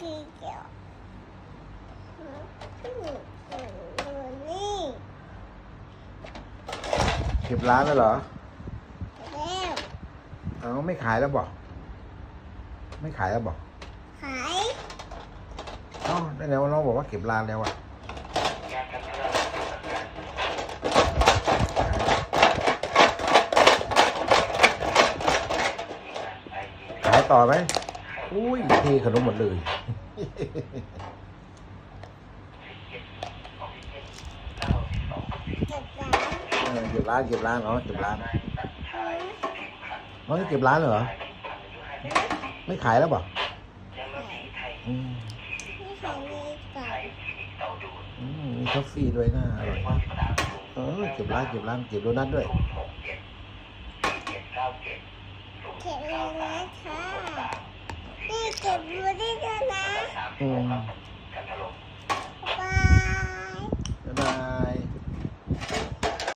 กี่เกี่ยวนี่เก็บร้านแล้วเหรอแล้วเอาไม่ขายแล้วบอกไม่ขายแล้วบอกขายเอ้าได้แล้วน้องบอกว่าเก็บร้านแล้วอะขายต่อไหม อุ้ยเทขนมหมดเลยเก็บร้านเออเก็บร้านเก็บร้านเนาะเก็บร้านน้องจะเก็บร้านเหรอ ไม่ขายแล้วบอกอืมนี่ขายในกล่องอืมมีกาแฟด้วยนะอร่อยนะเออเก็บร้านเก็บร้านเก็บโดนัทด้วยเก็บเลยนะคะนี่ เก็บดูได้ด้วยนะ อืม